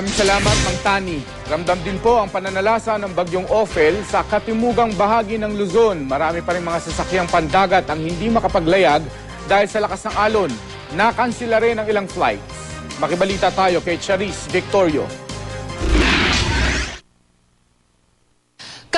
Maraming salamat, Mang Tani. Ramdam din po ang pananalasa ng bagyong Ophel sa katimugang bahagi ng Luzon. Marami pa rin mga sasakyang pandagat ang hindi makapaglayag dahil sa lakas ng alon. Nakansila rin ang ilang flights. Makibalita tayo kay Charis Victorio.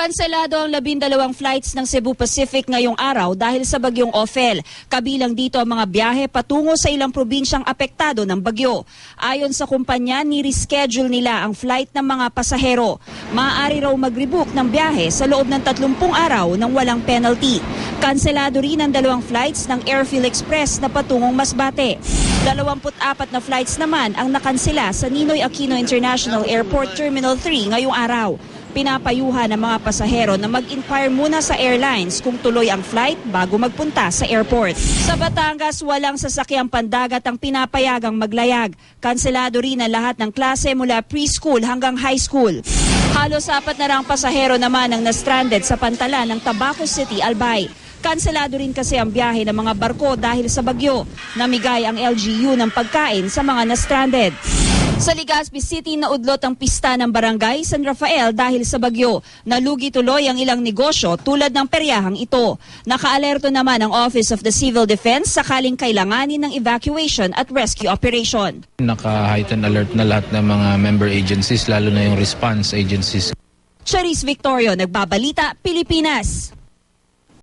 Kanselado ang labindalawang flights ng Cebu Pacific ngayong araw dahil sa bagyong Ophel. Kabilang dito ang mga biyahe patungo sa ilang probinsyang apektado ng bagyo. Ayon sa kumpanya, ni-reschedule nila ang flight ng mga pasahero. Maaari raw mag-rebook ng biyahe sa loob ng 30 araw ng walang penalty. Kanselado rin ang dalawang flights ng Airfield Express na patungong Masbate. 24 na flights naman ang nakansela sa Ninoy Aquino International Airport Terminal 3 ngayong araw pinapayuhan ng mga pasahero na mag-inquire muna sa airlines kung tuloy ang flight bago magpunta sa airport. Sa Batangas, walang sasakyang pandagat ang pinapayagang maglayag. Kanselado rin ang lahat ng klase mula preschool hanggang high school. Halos apat na rang pasahero naman ang na-stranded sa pantalan ng Tabaco City, Albay. Kanselado rin kasi ang biyahe ng mga barko dahil sa bagyo. Namigay ang LGU ng pagkain sa mga na-stranded. Sa Legazpi City, naudlot ang pista ng barangay San Rafael dahil sa bagyo. Nalugi tuloy ang ilang negosyo tulad ng peryahang ito. Nakaalerto naman ang Office of the Civil Defense sakaling kailanganin ng evacuation at rescue operation. Naka-heighten alert na lahat ng mga member agencies, lalo na yung response agencies. Charis Victorio, Nagbabalita, Pilipinas.